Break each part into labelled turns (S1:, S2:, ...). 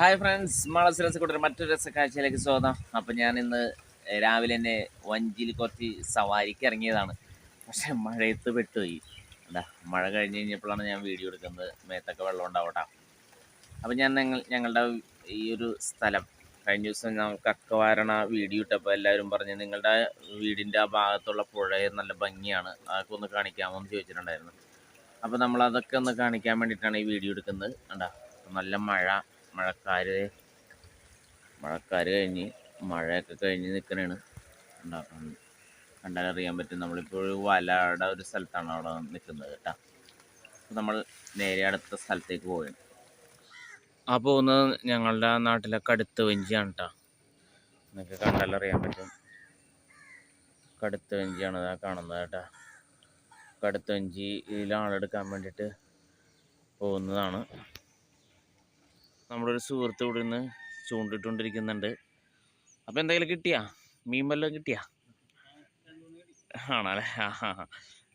S1: Hi friends Malas രസക്കൂട്ടർ മറ്റൊരു രസക്കാഴ്ചയിലേക്ക് സ്വാഗതം. അപ്പം ഞാൻ ഇന്ന് രാവിലെ തന്നെ വഞ്ചിയിൽ കുറച്ച് സവാരിക്ക് ഇറങ്ങിയതാണ്. പക്ഷേ മഴയത്ത് പെട്ടുപോയി. എന്താ മഴ കഴിഞ്ഞ് കഴിഞ്ഞപ്പോഴാണ് ഞാൻ വീഡിയോ എടുക്കുന്നത്. മേത്തൊക്കെ വെള്ളം ഉണ്ടാവട്ടെ. അപ്പം ഞാൻ ഞങ്ങൾ ഞങ്ങളുടെ ഈ ഒരു സ്ഥലം കഴിഞ്ഞ ദിവസം ഞാൻ അക്കവാരണ വീഡിയോ ഇട്ടപ്പോൾ എല്ലാവരും പറഞ്ഞ് നിങ്ങളുടെ വീടിന്റെ ആ ഭാഗത്തുള്ള പുഴ നല്ല ഭംഗിയാണ്. അതൊക്കെ ഒന്ന് കാണിക്കാമോ? എന്ന് ചോദിച്ചിട്ടുണ്ടായിരുന്നു. അപ്പോൾ നമ്മളതൊക്കെ ഒന്ന് കാണിക്കാൻ വേണ്ടിയിട്ടാണ് ഈ വീഡിയോ എടുക്കുന്നത്. കണ്ടാ? നല്ല മഴ. മഴക്കാര് മഴക്കാര് കഴിഞ്ഞ് മഴയൊക്കെ കഴിഞ്ഞ് നിൽക്കണാണ് ഉണ്ടാക്കുന്നത് കണ്ടാൽ അറിയാൻ പറ്റും. നമ്മളിപ്പോൾ വലയുടെ ഒരു സ്ഥലത്താണ് അവിടെ നിൽക്കുന്നത് കേട്ടോ. അപ്പോൾ നമ്മൾ നേരെ അടുത്ത സ്ഥലത്തേക്ക് പോവുകയാണ്. ആ പോകുന്നത് ഞങ്ങളുടെ നാട്ടിലെ കടുത്ത വെഞ്ചിയാണ് കേട്ടോ. നിങ്ങൾക്ക് കണ്ടാലറിയാൻ പറ്റും. കടുത്ത വെഞ്ചിയാണ് ഇതാ കാണുന്നത് കേട്ടോ. കടുത്ത വഞ്ചിയിൽ ആളെടുക്കാൻ വേണ്ടിയിട്ട് പോകുന്നതാണ്. നമ്മുടെ ഒരു സുഹൃത്ത് ഇവിടെ നിന്ന് ചൂണ്ടിട്ടുകൊണ്ടിരിക്കുന്നുണ്ട് അപ്പോൾ എന്തെങ്കിലും കിട്ടിയാ? മീൻ വല്ലതും കിട്ടിയാ? ആണല്ലേ? ആ ഹാ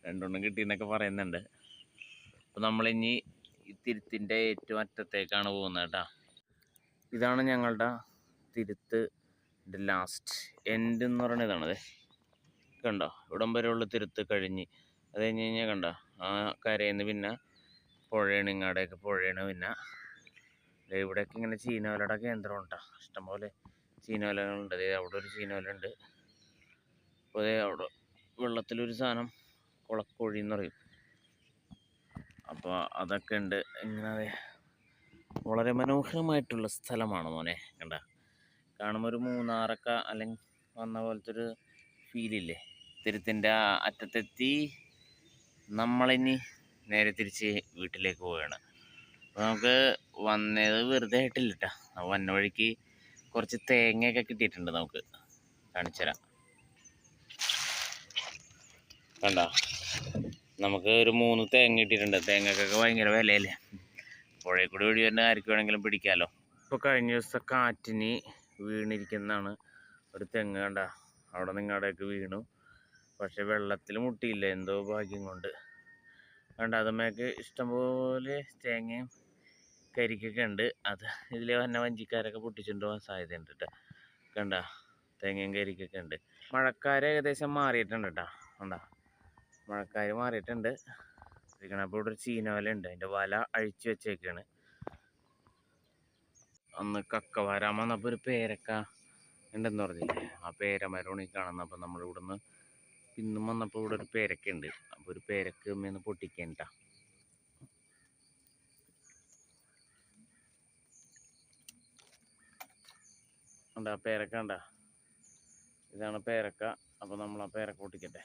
S1: രണ്ടെണ്ണം കിട്ടിയെന്നൊക്കെ പറയുന്നുണ്ട്. അപ്പോൾ നമ്മളിനി ഈ തിരുത്തിന്റെ ഏറ്റവും അറ്റത്തേക്കാണ് പോകുന്നത് കേട്ടോ. ഇതാണ് ഞങ്ങളുടെ തിരുത്ത് ലാസ്റ്റ് എൻഡ് എന്ന് പറയുന്നത് ഇതാണത് കണ്ടോ? ഇവിടം വരെയുള്ള തിരുത്ത് കഴിഞ്ഞ്. അത് കഴിഞ്ഞ് കഴിഞ്ഞാൽ കണ്ടോ? ആ കരയിൽ നിന്ന് പിന്നെ പുഴയാണ് ഇങ്ങാടെയൊക്കെ പുഴയാണ് പിന്നെ ഇവിടെയൊക്കെ ഇങ്ങനെ ചീനവലയുടെ കേന്ദ്രം ഉണ്ടാ ഇഷ്ടംപോലെ ചീനവലകളുണ്ട്. ദേ അവിടെ ഒരു ചീനവല ഉണ്ട് അപ്പോൾ ദേ അവിടെ വെള്ളത്തിലൊരു സാധനം കുളക്കോഴി എന്ന് പറയും അപ്പോൾ അതൊക്കെ ഉണ്ട്. ഇങ്ങനെ വളരെ മനോഹരമായിട്ടുള്ള സ്ഥലമാണ് മോനെ. കണ്ട? കാണുമ്പോൾ ഒരു മൂന്നാറൊക്കെ അല്ലെങ്കിൽ വന്ന പോലത്തെ ഒരു ഫീലില്ലേ? തിരുത്തിന്റെ അറ്റത്തെത്തി നമ്മളിനി നേരെ തിരിച്ച് വീട്ടിലേക്ക് പോവുകയാണ്. നമുക്ക് വന്നത് വെറുതെ ആയിട്ടില്ല കേട്ടോ വന്ന വഴിക്ക് കുറച്ച് തേങ്ങയൊക്കെ കിട്ടിയിട്ടുണ്ട് നമുക്ക്. കാണിച്ചു തരാം. കണ്ട? നമുക്ക് ഒരു മൂന്ന് തേങ്ങ കിട്ടിയിട്ടുണ്ട്. തേങ്ങക്കൊക്കെ ഭയങ്കര വിലയല്ലേ? പുഴയിൽ കൂടി ഒഴി വരുന്ന ആർക്ക് വേണമെങ്കിലും പിടിക്കാമല്ലോ ഇപ്പോൾ കഴിഞ്ഞ ദിവസത്തെ കാറ്റിന് വീണിരിക്കുന്നതാണ് ഒരു തെങ്ങ് കണ്ട. അവിടെ നിങ്ങളുടെയൊക്കെ വീണു. പക്ഷെ വെള്ളത്തിൽ മുട്ടിയില്ല. എന്തോ ഭാഗ്യം കൊണ്ട്. കണ്ട? അതുമ്മേക്ക് ഇഷ്ടംപോലെ തേങ്ങയും കരിക്കൊക്കെ ഉണ്ട് അത് ഇതിൽ വന്ന വഞ്ചിക്കാരൊക്കെ പൊട്ടിച്ചുകൊണ്ട് പോകാൻ സാധ്യതയുണ്ട് കേട്ടോ കണ്ട? തേങ്ങയും കരിക്കൊക്കെ ഉണ്ട് മഴക്കാര് ഏകദേശം മാറിയിട്ടുണ്ട് കേട്ടോ കണ്ട? മഴക്കാര് മാറിയിട്ടുണ്ട്. അപ്പോൾ ഇവിടെ ഒരു ചീനവല ഉണ്ട് അതിന്റെ വല അഴിച്ചു വെച്ചേക്കാണ്. അന്ന് കക്ക വരാൻ വന്നപ്പോൾ ഒരു പേരക്ക ഉണ്ടെന്ന് പറഞ്ഞില്ലേ? ആ പേരമരമാണ് ഈ കാണുന്നത്. അപ്പോൾ നമ്മൾ ഇവിടുന്ന് ഇന്നും വന്നപ്പോൾ ഇവിടെ ഒരു പേരക്ക ഉണ്ട് അപ്പോൾ ഒരു പേരക്ക പൊട്ടിക്കാൻ ആ പേരക്ക ഉണ്ട ഇതാണ് പേരക്ക. അപ്പോൾ നമ്മൾ ആ പേരക്ക പൊട്ടിക്കട്ടെ.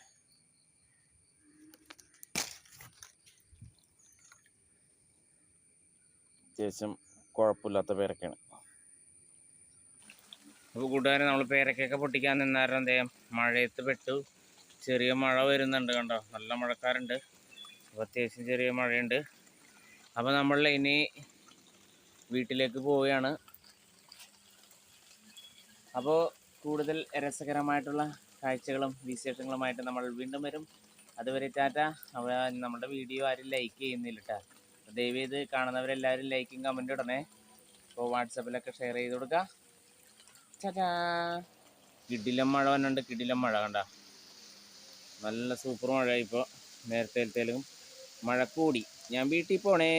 S1: അത്യാവശ്യം കുഴപ്പമില്ലാത്ത പേരക്കയാണ്. അപ്പോൾ കൂട്ടുകാരെ നമ്മൾ പേരക്കൊക്കെ പൊട്ടിക്കാൻ നിന്നായിരുന്നു എന്തേ മഴയത്ത് പെട്ടു. ചെറിയ മഴ വരുന്നുണ്ട് കണ്ടോ? നല്ല മഴക്കാരുണ്ട് അപ്പോൾ അത്യാവശ്യം ചെറിയ മഴയുണ്ട്. അപ്പോൾ നമ്മൾ ഇനി വീട്ടിലേക്ക് പോവുകയാണ്. അപ്പോൾ കൂടുതൽ രസകരമായിട്ടുള്ള കാഴ്ചകളും വിശേഷങ്ങളുമായിട്ട് നമ്മൾ വീണ്ടും വരും. അതുവരെ ടാറ്റ. അപ്പോൾ നമ്മുടെ വീഡിയോ ആരും ലൈക്ക് ചെയ്യുന്നില്ല കേട്ടോ ദയവേത് കാണുന്നവരെല്ലാവരും ലൈക്കും കമന്റും ഇടണേ. അപ്പോൾ വാട്സപ്പിലൊക്കെ ഷെയർ ചെയ്ത് കൊടുക്കുക ചാറ്റാ കിടിലം മഴ വന്നുണ്ട് കിടിലം മഴ കണ്ട. നല്ല സൂപ്പർ മഴ ഇപ്പോൾ നേരത്തെ മഴ കൂടി. ഞാൻ വീട്ടിൽ പോണേ.